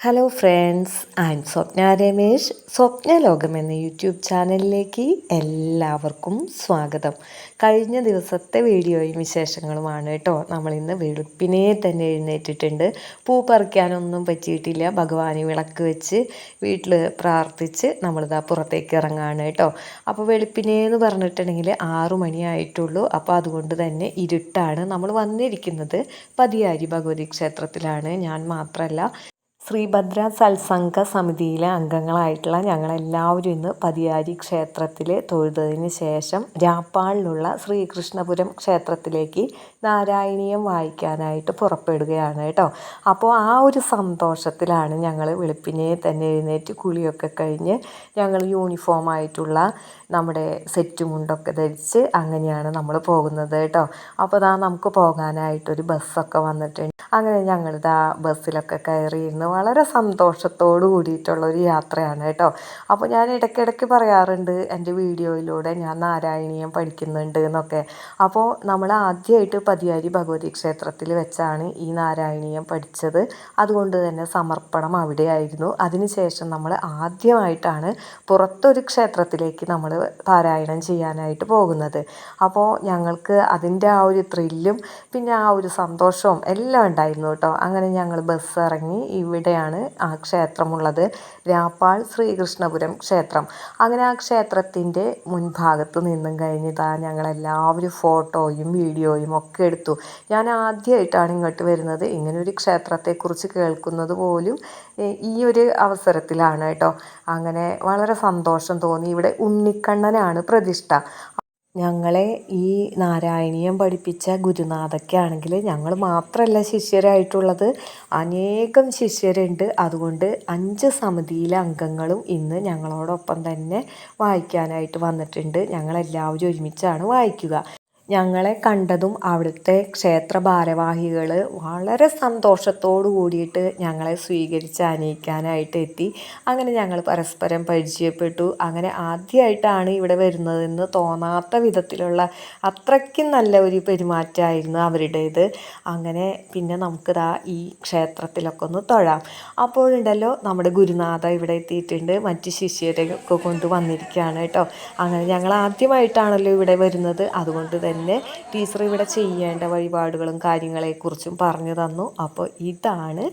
Hello friends I'm Swapna Ramesh Swapna Lokam എന്ന YouTube ചാനലിലേക്ക് എല്ലാവർക്കും സ്വാഗതം. കഴിഞ്ഞ ദിവസത്തെ വീഡിയോയും വിശേഷങ്ങളുമാണ് കേട്ടോ. നമ്മളിന്ന് വെളുപ്പിനെ തന്നെ എഴുന്നേറ്റിട്ടുണ്ട്. പൂ പറിക്കാനൊന്നും പറ്റിയിട്ടില്ല. ഭഗവാന് വിളക്ക് വെച്ച് വീട്ടിൽ പ്രാർത്ഥിച്ച് നമ്മളിതാ പുറത്തേക്ക് ഇറങ്ങാണ് കേട്ടോ. അപ്പോൾ വെളുപ്പിനെ എന്ന് പറഞ്ഞിട്ടുണ്ടെങ്കിൽ ആറു മണിയായിട്ടുള്ളൂ. അപ്പോൾ അതുകൊണ്ട് തന്നെ ഇരുട്ടാണ് നമ്മൾ വന്നിരിക്കുന്നത്. പതിയാരി ഭഗവതി ക്ഷേത്രത്തിലാണ്. ഞാൻ മാത്രമല്ല ശ്രീഭദ്ര സത്സംഗ സമിതിയിലെ അംഗങ്ങളായിട്ടുള്ള ഞങ്ങളെല്ലാവരും ഇന്ന് പതിയാരി ക്ഷേത്രത്തിൽ തൊഴുതതിന് ശേഷം രാപ്പാളിലുള്ള ശ്രീകൃഷ്ണപുരം ക്ഷേത്രത്തിലേക്ക് നാരായണീയം വായിക്കാനായിട്ട് പുറപ്പെടുകയാണ് കേട്ടോ. അപ്പോൾ ആ ഒരു സന്തോഷത്തിലാണ് ഞങ്ങൾ വെളുപ്പിനെ തന്നെ എഴുന്നേറ്റ് കുളിയൊക്കെ കഴിഞ്ഞ് ഞങ്ങൾ യൂണിഫോമായിട്ടുള്ള നമ്മുടെ സെറ്റ് മുണ്ടൊക്കെ ധരിച്ച് അങ്ങനെയാണ് നമ്മൾ പോകുന്നത് കേട്ടോ. അപ്പോൾ ദാ നമുക്ക് പോകാനായിട്ടൊരു ബസ്സൊക്കെ വന്നിട്ടുണ്ട്. അങ്ങനെ ഞങ്ങൾ ഇതാ ബസ്സിലൊക്കെ കയറിയിരുന്നു വളരെ സന്തോഷത്തോടു കൂടിയിട്ടുള്ളൊരു യാത്രയാണ് കേട്ടോ. അപ്പോൾ ഞാൻ ഇടയ്ക്കിടയ്ക്ക് പറയാറുണ്ട് എന്റെ വീഡിയോയിലൂടെ ഞാൻ നാരായണീയം പഠിക്കുന്നുണ്ട് എന്നൊക്കെ. അപ്പോൾ നമ്മൾ ആദ്യമായിട്ട് പതിയാരി ഭഗവതി ക്ഷേത്രത്തിൽ വെച്ചാണ് ഈ നാരായണീയം പഠിച്ചത്. അതുകൊണ്ട് തന്നെ സമർപ്പണം അവിടെയായിരുന്നു. അതിനുശേഷം നമ്മൾ ആദ്യമായിട്ടാണ് പുറത്തൊരു ക്ഷേത്രത്തിലേക്ക് നമ്മൾ പാരായണം ചെയ്യാനായിട്ട് പോകുന്നത്. അപ്പോൾ ഞങ്ങൾക്ക് അതിന്റെ ആ ഒരു ത്രില്ലും പിന്നെ ആ ഒരു സന്തോഷവും എല്ലാം ഉണ്ടായിരുന്നു കേട്ടോ. അങ്ങനെ ഞങ്ങൾ ബസ് ഇറങ്ങി ഇവിടെയാണ് ആ ക്ഷേത്രമുള്ളത്. രാപ്പാൾ ശ്രീകൃഷ്ണപുരം ക്ഷേത്രം. അങ്ങനെ ആ ക്ഷേത്രത്തിന്റെ മുൻഭാഗത്ത് നിന്നും കഴിഞ്ഞിതാ ഞങ്ങളെല്ലാവരും ഫോട്ടോയും വീഡിയോയും ഒക്കെ എടുത്തു. ഞാൻ ആദ്യമായിട്ടാണ് ഇങ്ങോട്ട് വരുന്നത്. ഇങ്ങനൊരു ക്ഷേത്രത്തെക്കുറിച്ച് കേൾക്കുന്നത് പോലും ഈ ഒരു അവസരത്തിലാണ് കേട്ടോ. അങ്ങനെ വളരെ സന്തോഷം തോന്നി. ഇവിടെ ഉണ്ണിക്കണ്ണനാണ് പ്രതിഷ്ഠ. ഞങ്ങളെ ഈ നാരായണീയം പഠിപ്പിച്ച ഗുരുനാഥയ്ക്കാണെങ്കിൽ ഞങ്ങൾ മാത്രമല്ല ശിഷ്യരായിട്ടുള്ളത്. അനേകം ശിഷ്യരുണ്ട്. അതുകൊണ്ട് അഞ്ച് സമിതിയിലെ അംഗങ്ങളും ഇന്ന് ഞങ്ങളോടൊപ്പം തന്നെ വായിക്കാനായിട്ട് വന്നിട്ടുണ്ട്. ഞങ്ങളെല്ലാവരും ഒരുമിച്ചാണ് വായിക്കുക. ഞങ്ങളെ കണ്ടതും അവിടുത്തെ ക്ഷേത്ര ഭാരവാഹികൾ വളരെ സന്തോഷത്തോടു കൂടിയിട്ട് ഞങ്ങളെ സ്വീകരിച്ച് അനയിക്കാനായിട്ട് എത്തി. അങ്ങനെ ഞങ്ങൾ പരസ്പരം പരിചയപ്പെട്ടു. അങ്ങനെ ആദ്യമായിട്ടാണ് ഇവിടെ വരുന്നതെന്ന് തോന്നാത്ത വിധത്തിലുള്ള അത്രയ്ക്കും നല്ല ഒരു പെരുമാറ്റമായിരുന്നു അവരുടേത്. അങ്ങനെ പിന്നെ നമുക്കിതാ ഈ ക്ഷേത്രത്തിലൊക്കെ ഒന്ന് തൊഴാം. അപ്പോഴുണ്ടല്ലോ നമ്മുടെ ഗുരുനാഥ ഇവിടെ എത്തിയിട്ടുണ്ട്. മറ്റ് ശിഷ്യരെയൊക്കെ കൊണ്ട് വന്നിരിക്കുകയാണ് കേട്ടോ. അങ്ങനെ ഞങ്ങൾ ആദ്യമായിട്ടാണല്ലോ ഇവിടെ വരുന്നത്. അതുകൊണ്ട് തന്നെ തന്നെ ടീച്ചർ ഇവിടെ ചെയ്യേണ്ട വഴിപാടുകളും കാര്യങ്ങളെക്കുറിച്ചും പറഞ്ഞു തന്നു. അപ്പോൾ ഇതാണ്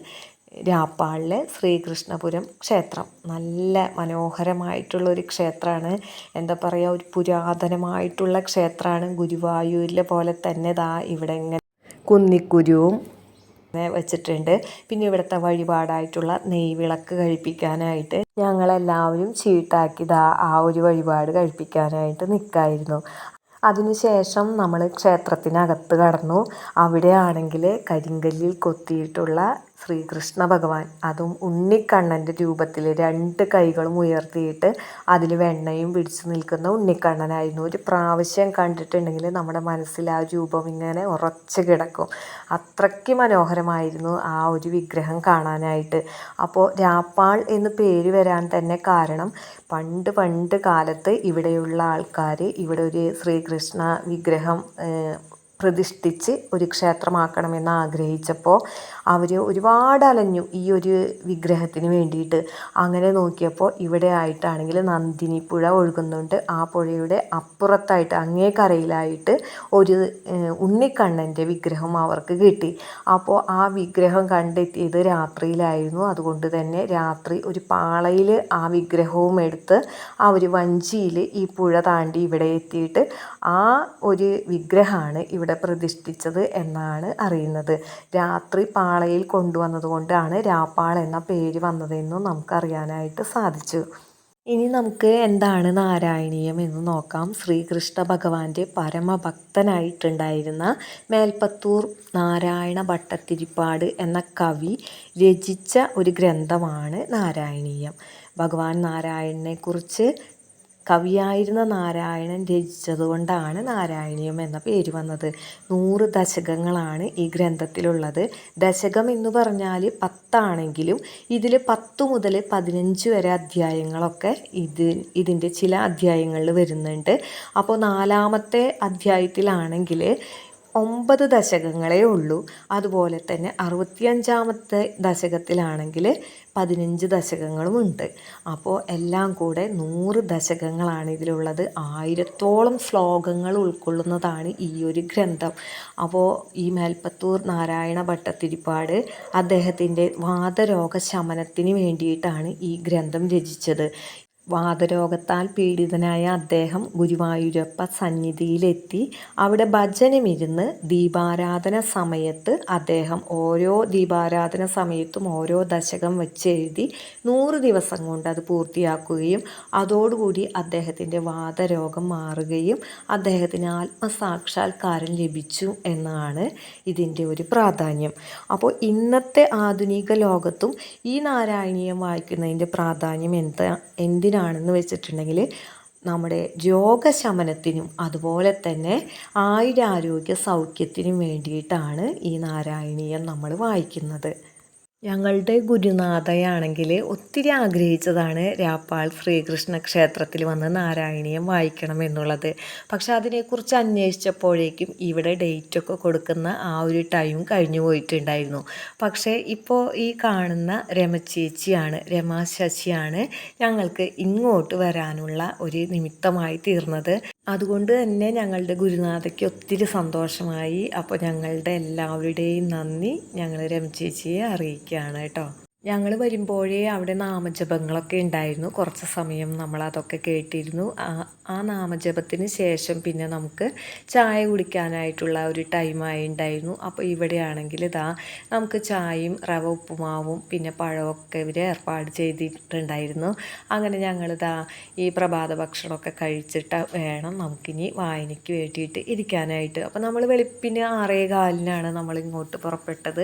രാപ്പാളിലെ ശ്രീകൃഷ്ണപുരം ക്ഷേത്രം. നല്ല മനോഹരമായിട്ടുള്ളൊരു ക്ഷേത്രമാണ്. എന്താ പറയുക ഒരു പുരാതനമായിട്ടുള്ള ക്ഷേത്രമാണ്. ഗുരുവായൂരിലെ പോലെ തന്നെ ദാ ഇവിടെ ഇങ്ങനെ കുന്നിക്കുരുവും വെച്ചിട്ടുണ്ട്. പിന്നെ ഇവിടുത്തെ വഴിപാടായിട്ടുള്ള നെയ്വിളക്ക് കഴിപ്പിക്കാനായിട്ട് ഞങ്ങളെല്ലാവരും ചീട്ടാക്കി ദാ ആ ഒരു വഴിപാട് കഴിപ്പിക്കാനായിട്ട് നിൽക്കായിരുന്നു അതിനുശേഷം നമ്മൾ ക്ഷേത്രത്തിനകത്ത് കടന്നു. അവിടെയാണെങ്കിൽ കരിങ്കല്ലിൽ കൊത്തിയിട്ടുള്ള ശ്രീകൃഷ്ണ ഭഗവാൻ. അതും ഉണ്ണിക്കണ്ണന്റെ രൂപത്തിൽ രണ്ട് കൈകളും ഉയർത്തിയിട്ട് അതിൽ വെണ്ണയും പിടിച്ചു നിൽക്കുന്ന ഉണ്ണിക്കണ്ണനായിരുന്നു. ഒരു പ്രാവശ്യം കണ്ടിട്ടുണ്ടെങ്കിൽ നമ്മുടെ മനസ്സിൽ ആ രൂപം ഇങ്ങനെ ഉറച്ചു കിടക്കും. അത്രയ്ക്ക് മനോഹരമായിരുന്നു ആ ഒരു വിഗ്രഹം കാണാനായിട്ട്. അപ്പോൾ രാപ്പാൾ എന്ന് പേര് വരാൻ തന്നെ കാരണം പണ്ട് പണ്ട് കാലത്ത് ഇവിടെയുള്ള ആൾക്കാർ ഇവിടെ ഒരു ശ്രീകൃഷ്ണ വിഗ്രഹം പ്രതിഷ്ഠിച്ച് ഒരു ക്ഷേത്രമാക്കണമെന്ന് ആഗ്രഹിച്ചപ്പോൾ അവർ ഒരുപാട് അലഞ്ഞു ഈ ഒരു വിഗ്രഹത്തിന് വേണ്ടിയിട്ട്. അങ്ങനെ നോക്കിയപ്പോൾ ഇവിടെ ആയിട്ടാണെങ്കിൽ നന്ദിനി പുഴ ഒഴുകുന്നുണ്ട്. ആ പുഴയുടെ അപ്പുറത്തായിട്ട് അങ്ങേ കരയിലായിട്ട് ഒരു ഉണ്ണിക്കണ്ണന്റെ വിഗ്രഹം അവർക്ക് കിട്ടി. അപ്പോൾ ആ വിഗ്രഹം കണ്ടെത്തിയത് രാത്രിയിലായിരുന്നു. അതുകൊണ്ട് തന്നെ രാത്രി ഒരു പാളയിൽ ആ വിഗ്രഹവും എടുത്ത് ഒരു വഞ്ചിയിൽ ഈ പുഴ താണ്ടി ഇവിടെ എത്തിയിട്ട് ആ ഒരു വിഗ്രഹമാണ് ഇവിടെ പ്രതിഷ്ഠിച്ചത് എന്നാണ് അറിയുന്നത്. രാത്രി പാളയിൽ കൊണ്ടുവന്നതുകൊണ്ടാണ് രാപ്പാൾ എന്ന പേര് വന്നതെന്നും നമുക്കറിയാനായിട്ട് സാധിച്ചു. ഇനി നമുക്ക് എന്താണ് നാരായണീയം എന്ന് നോക്കാം. ശ്രീകൃഷ്ണ ഭഗവാന്റെ പരമഭക്തനായിട്ടുണ്ടായിരുന്ന മേൽപ്പത്തൂർ നാരായണ ഭട്ടത്തിരിപ്പാട് എന്ന കവി രചിച്ച ഒരു ഗ്രന്ഥമാണ് നാരായണീയം. ഭഗവാൻ നാരായണനെക്കുറിച്ച് കവിയായിരുന്ന നാരായണൻ രചിച്ചതുകൊണ്ടാണ് നാരായണീയം എന്ന പേര് വന്നത്. നൂറ് ദശകങ്ങളാണ് ഈ ഗ്രന്ഥത്തിലുള്ളത്. ദശകം എന്ന് പറഞ്ഞാൽ പത്താണെങ്കിലും ഇതിൽ പത്ത് മുതൽ പതിനഞ്ച് വരെ അധ്യായങ്ങളൊക്കെ ഇത് ഇതിന്റെ ചില അധ്യായങ്ങളിൽ വരുന്നുണ്ട്. അപ്പോൾ നാലാമത്തെ അധ്യായത്തിലാണെങ്കിൽ ഒമ്പത് ദശകങ്ങളേ ഉള്ളൂ. അതുപോലെ തന്നെ അറുപത്തിയഞ്ചാമത്തെ ദശകത്തിലാണെങ്കിൽ പതിനഞ്ച് ദശകങ്ങളുമുണ്ട്. അപ്പോൾ എല്ലാം കൂടെ നൂറ് ദശകങ്ങളാണ് ഇതിലുള്ളത്. ആയിരത്തോളം ശ്ലോകങ്ങൾ ഉൾക്കൊള്ളുന്നതാണ് ഈ ഒരു ഗ്രന്ഥം. അപ്പോൾ ഈ മേൽപ്പത്തൂർ നാരായണ ഭട്ടത്തിരിപ്പാട് അദ്ദേഹത്തിന്റെ വാതരോഗ ശമനത്തിന് വേണ്ടിയിട്ടാണ് ഈ ഗ്രന്ഥം രചിച്ചത്. വാതരോഗത്താൽ പീഡിതനായ അദ്ദേഹം ഗുരുവായൂരപ്പ സന്നിധിയിലെത്തി. അവിടെ ഭജനമിരുന്ന് ദീപാരാധന സമയത്ത് അദ്ദേഹം ഓരോ ദീപാരാധന സമയത്തും ഓരോ ദശകം വെച്ച് എഴുതി നൂറ് ദിവസം കൊണ്ട് അത് പൂർത്തിയാക്കുകയും അതോടുകൂടി അദ്ദേഹത്തിന്റെ വാതരോഗം മാറുകയും അദ്ദേഹത്തിന് ആത്മസാക്ഷാത്കാരം ലഭിച്ചു എന്നാണ് ഇതിന്റെ ഒരു പ്രാധാന്യം. അപ്പോൾ ഇന്നത്തെ ആധുനിക ലോകത്തും ഈ നാരായണീയം വായിക്കുന്നതിന്റെ പ്രാധാന്യം എന്താ? എന്തിനാണ് എന്തിനാണെന്ന് വെച്ചിട്ടുണ്ടെങ്കിൽ നമ്മുടെ രോഗശമനത്തിനും അതുപോലെ തന്നെ ആയുരാരോഗ്യ സൗഖ്യത്തിനും വേണ്ടിയിട്ടാണ് ഈ നാരായണീയം നമ്മൾ വായിക്കുന്നത്. ഞങ്ങളുടെ ഗുരുനാഥയാണെങ്കിൽ ഒത്തിരി ആഗ്രഹിച്ചതാണ് രാപ്പാൾ ശ്രീകൃഷ്ണ ക്ഷേത്രത്തിൽ വന്ന് നാരായണീയം വായിക്കണം എന്നുള്ളത് പക്ഷെ അതിനെക്കുറിച്ച് അന്വേഷിച്ചപ്പോഴേക്കും ഇവിടെ ഡേറ്റൊക്കെ കൊടുക്കുന്ന ആ ഒരു ടൈം കഴിഞ്ഞു പോയിട്ടുണ്ടായിരുന്നു. പക്ഷേ ഇപ്പോൾ ഈ കാണുന്ന രമചേച്ചിയാണ് രമാ ശശിയാണ് ഞങ്ങൾക്ക് ഇങ്ങോട്ട് വരാനുള്ള ഒരു നിമിത്തമായി തീർന്നത്. അതുകൊണ്ട് തന്നെ ഞങ്ങളുടെ ഗുരുനാഥയ്ക്ക് ഒത്തിരി സന്തോഷമായി. അപ്പോൾ ഞങ്ങളുടെ എല്ലാവരുടെയും നന്ദി ഞങ്ങൾ രമചേച്ചിയെ അറിയിക്കുകയാണ് കേട്ടോ. ഞങ്ങൾ വരുമ്പോഴേ അവിടെ നാമജപങ്ങളൊക്കെ ഉണ്ടായിരുന്നു. കുറച്ച് സമയം നമ്മൾ അതൊക്കെ കേട്ടിരുന്നു. ആ നാമജപത്തിന് ശേഷം പിന്നെ നമുക്ക് ചായ കുടിക്കാനായിട്ടുള്ള ഒരു ടൈമായി ഉണ്ടായിരുന്നു അപ്പോൾ ഇവിടെയാണെങ്കിൽ ഇതാ നമുക്ക് ചായയും റവ ഉപ്പുമാവും പിന്നെ പഴമൊക്കെ ഇവർ ഏർപ്പാട് ചെയ്തിട്ടുണ്ടായിരുന്നു. അങ്ങനെ ഞങ്ങളിതാ ഈ പ്രഭാത ഭക്ഷണമൊക്കെ കഴിച്ചിട്ട് വേണം നമുക്കിനി വായനയ്ക്ക് വേണ്ടിയിട്ട് ഇരിക്കാനായിട്ട്. അപ്പോൾ നമ്മൾ വെളുപ്പിന് ആറേ കാലിനാണ് നമ്മൾ ഇങ്ങോട്ട് പുറപ്പെട്ടത്.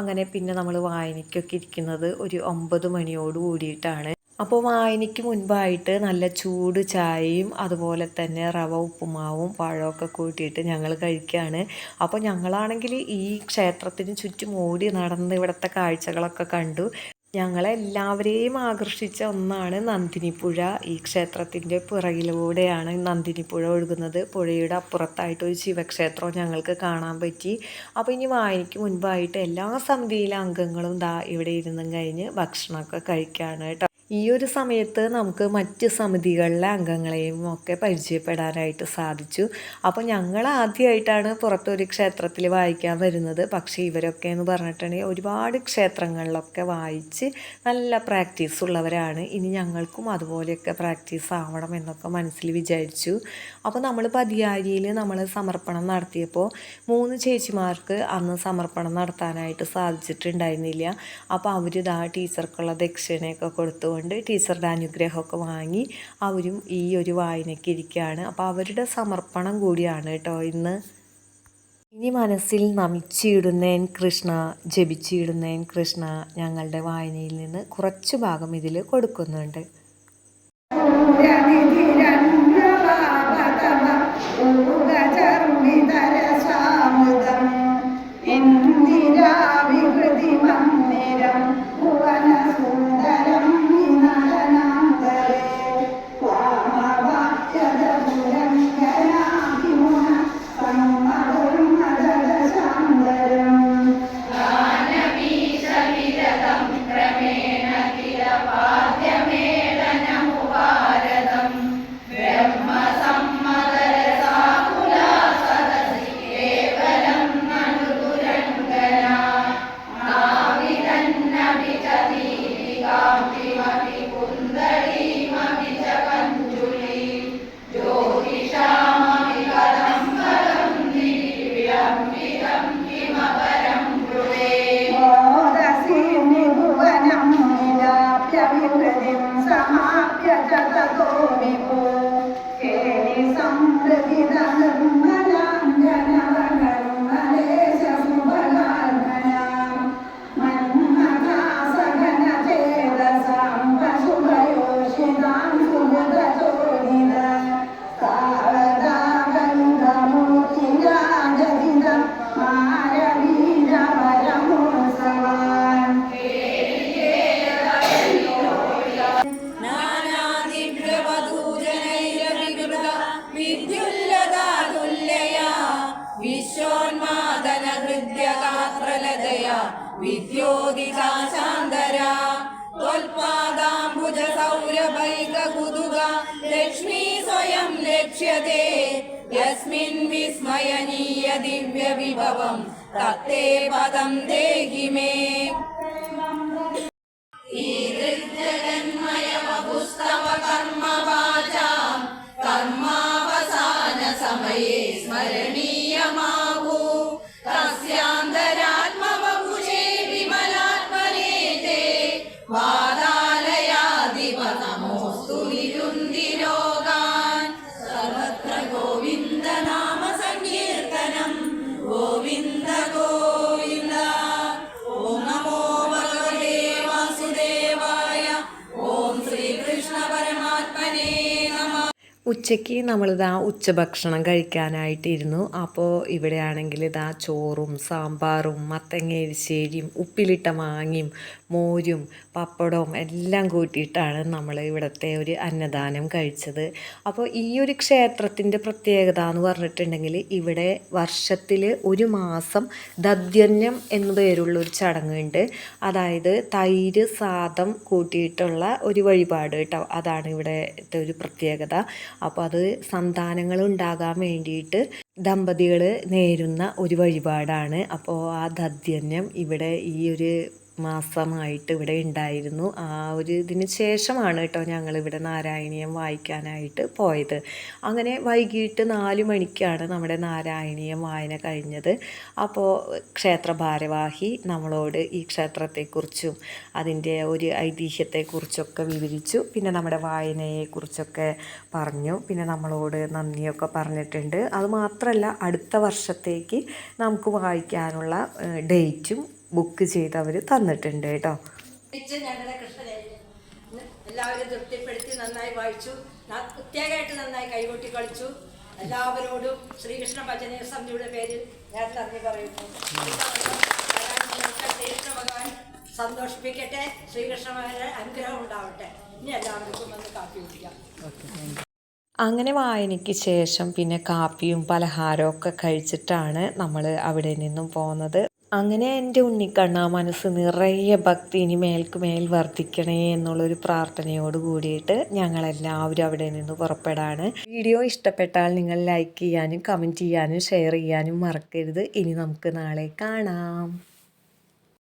അങ്ങനെ പിന്നെ നമ്മൾ വായനയ്ക്കൊക്കെ ഇരിക്കുന്നത് ഒരു ഒമ്പത് മണിയോട് കൂടിയിട്ടാണ്. അപ്പോൾ വായനയ്ക്ക് മുൻപായിട്ട് നല്ല ചൂട് ചായയും അതുപോലെ തന്നെ റവ ഉപ്പുമാവും പഴമൊക്കെ കൂട്ടിയിട്ട് ഞങ്ങൾ കഴിക്കുകയാണ്. അപ്പോൾ ഞങ്ങളാണെങ്കിൽ ഈ ക്ഷേത്രത്തിന് ചുറ്റും ഓടി നടന്ന് ഇവിടുത്തെ കാഴ്ചകളൊക്കെ കണ്ടു. ഞങ്ങളെല്ലാവരെയും ആകർഷിച്ച ഒന്നാണ് നന്ദിനിപ്പുഴ. ഈ ക്ഷേത്രത്തിന്റെ പുറകിലൂടെയാണ് നന്ദിനിപ്പുഴ ഒഴുകുന്നത്. പുഴയുടെ അപ്പുറത്തായിട്ട് ഒരു ശിവക്ഷേത്രം ഞങ്ങൾക്ക് കാണാൻ പറ്റി. അപ്പോൾ ഇനി വായനയ്ക്ക് മുൻപായിട്ട് എല്ലാ സമിതിയിലെ അംഗങ്ങളും ദാ ഇവിടെ ഇരുന്നും കഴിഞ്ഞ് ഭക്ഷണമൊക്കെ കഴിക്കുകയാണ് കേട്ടോ ഈ ഒരു സമയത്ത് നമുക്ക് മറ്റ് സമിതികളിലെ അംഗങ്ങളെയും ഒക്കെ പരിചയപ്പെടാനായിട്ട് സാധിച്ചു. അപ്പോൾ ഞങ്ങൾ ആദ്യമായിട്ടാണ് പുറത്തൊരു ക്ഷേത്രത്തിൽ വായിക്കാൻ വരുന്നത്. പക്ഷേ ഇവരൊക്കെ എന്ന് പറഞ്ഞിട്ടുണ്ടെങ്കിൽ ഒരുപാട് ക്ഷേത്രങ്ങളിലൊക്കെ വായിച്ച് നല്ല പ്രാക്ടീസ് ഉള്ളവരാണ്. ഇനി ഞങ്ങൾക്കും അതുപോലെയൊക്കെ പ്രാക്ടീസ് ആവണം എന്നൊക്കെ മനസ്സിൽ വിചാരിച്ചു. അപ്പോൾ നമ്മൾ പതിയാരിയിൽ നമ്മൾ സമർപ്പണം നടത്തിയപ്പോൾ മൂന്ന് ചേച്ചിമാർക്ക് അന്ന് സമർപ്പണം നടത്താനായിട്ട് സാധിച്ചിട്ടുണ്ടായിരുന്നില്ല. അപ്പോൾ അവർ ഇതാ ടീച്ചർക്കുള്ള ദക്ഷിണയൊക്കെ കൊടുത്തുകൊണ്ട് കൊണ്ട് ടീച്ചറുടെ അനുഗ്രഹമൊക്കെ വാങ്ങി അവരും ഈ ഒരു വായനയ്ക്ക് ഇരിക്കുകയാണ്. അപ്പോൾ അവരുടെ സമർപ്പണം കൂടിയാണ് കേട്ടോ ഇന്ന്. ഇനി മനസ്സിൽ നമിച്ചിടുന്നേൻ കൃഷ്ണ ജപിച്ചിടുന്നേൻ കൃഷ്ണ ഞങ്ങളുടെ വായനയിൽ നിന്ന് കുറച്ച് ഭാഗം ഇതിൽ കൊടുക്കുന്നുണ്ട്. विद्योगिकाशान्दर त्वल्पादाम्बुजसौरभैककुतुग लक्ष्मी स्वयं लक्ष्यते। यस्मिन् विस्मयनीय दिव्यविभवम् तत्ते पदं देहि मे। ीदृजगन्मयवपुस्तव कर्मवाचां कर्मावसानसमये स्मरणी ഉച്ചയ്ക്ക് നമ്മളിതാ ഉച്ചഭക്ഷണം കഴിക്കാനായിട്ടിരുന്നു. അപ്പോൾ ഇവിടെയാണെങ്കിൽ ഇതാ ചോറും സാമ്പാറും മത്തങ്ങ എരിശ്ശേരിയും ഉപ്പിലിട്ട മാങ്ങയും മോരും പപ്പടവും എല്ലാം കൂട്ടിയിട്ടാണ് നമ്മൾ ഇവിടുത്തെ ഒരു അന്നദാനം കഴിച്ചത്. അപ്പോൾ ഈ ഒരു ക്ഷേത്രത്തിന്റെ പ്രത്യേകത എന്ന് പറഞ്ഞിട്ടുണ്ടെങ്കിൽ ഇവിടെ വർഷത്തിൽ ഒരു മാസം ദദ്യന്യം എന്നു പേരുള്ള ഒരു ചടങ്ങുണ്ട്. അതായത് തൈര് സാദം കൂട്ടിയിട്ടുള്ള ഒരു വഴിപാട് കേട്ടോ. അതാണ് ഇവിടുത്തെ ഒരു പ്രത്യേകത. അപ്പോൾ അത് സന്താനങ്ങൾ ഉണ്ടാകാൻ വേണ്ടിയിട്ട് ദമ്പതികൾ നേരുന്ന ഒരു വഴിപാടാണ്. അപ്പോൾ ആ ദദ്യന്നം ഇവിടെ ഈ ഒരു മാസമായിട്ട് ഇവിടെ ഉണ്ടായിരുന്നു. ആ ഒരു ഇതിന് ശേഷമാണ് കേട്ടോ ഞങ്ങളിവിടെ നാരായണീയം വായിക്കാനായിട്ട് പോയത്. അങ്ങനെ വൈകിട്ട് നാല് മണിക്കാണ് നമ്മുടെ നാരായണീയം വായന കഴിഞ്ഞത്. അപ്പോൾ ക്ഷേത്ര ഭാരവാഹി നമ്മളോട് ഈ ക്ഷേത്രത്തെക്കുറിച്ചും അതിന്റെ ഒരു ഐതിഹ്യത്തെക്കുറിച്ചൊക്കെ വിവരിച്ചു. പിന്നെ നമ്മുടെ വായനയെക്കുറിച്ചൊക്കെ പറഞ്ഞു. പിന്നെ നമ്മളോട് നന്ദിയൊക്കെ പറഞ്ഞിട്ടുണ്ട്. അതുമാത്രമല്ല അടുത്ത വർഷത്തേക്ക് നമുക്ക് വായിക്കാനുള്ള ഡേറ്റും ബുക്ക് ചെയ്ത് അവർ തന്നിട്ടുണ്ട് കേട്ടോ. വായിച്ച് ഞങ്ങളുടെ കൃഷ്ണനെ എല്ലാവരും തൃപ്തിപ്പെടുത്തി നന്നായി വായിച്ചു. പ്രത്യേകമായിട്ട് നന്നായി കൈകൊട്ടി കളിച്ചു. എല്ലാവരോടും ശ്രീകൃഷ്ണ ഭജന സമിതിയുടെ പേരിൽ ഞാൻ നന്ദി പറയുന്നു. ശ്രീകൃഷ്ണ ഭഗവാൻ സന്തോഷിപ്പിക്കട്ടെ. ശ്രീകൃഷ്ണ ഭഗവാന്റെ അനുഗ്രഹം ഉണ്ടാവട്ടെ. ഇനി എല്ലാവർക്കും വന്ന് കാപ്പി കുടിക്കാം. അങ്ങനെ വായനയ്ക്ക് ശേഷം പിന്നെ കാപ്പിയും പലഹാരവും ഒക്കെ കഴിച്ചിട്ടാണ് നമ്മൾ അവിടെ നിന്നും പോകുന്നത്. അങ്ങനെ എന്റെ ഉണ്ണിക്കണ്ണ മനസ്സ് നിറയെ ഭക്തി ഇനി മേൽക്ക് മേൽ വർദ്ധിക്കണേ എന്നുള്ളൊരു പ്രാർത്ഥനയോട് കൂടിയിട്ട് ഞങ്ങളെല്ലാവരും അവിടെ നിന്ന് പുറപ്പെടാണ്. വീഡിയോ ഇഷ്ടപ്പെട്ടാൽ നിങ്ങൾ ലൈക്ക് ചെയ്യാനും കമന്റ് ചെയ്യാനും ഷെയർ ചെയ്യാനും മറക്കരുത്. ഇനി നമുക്ക് നാളെ കാണാം.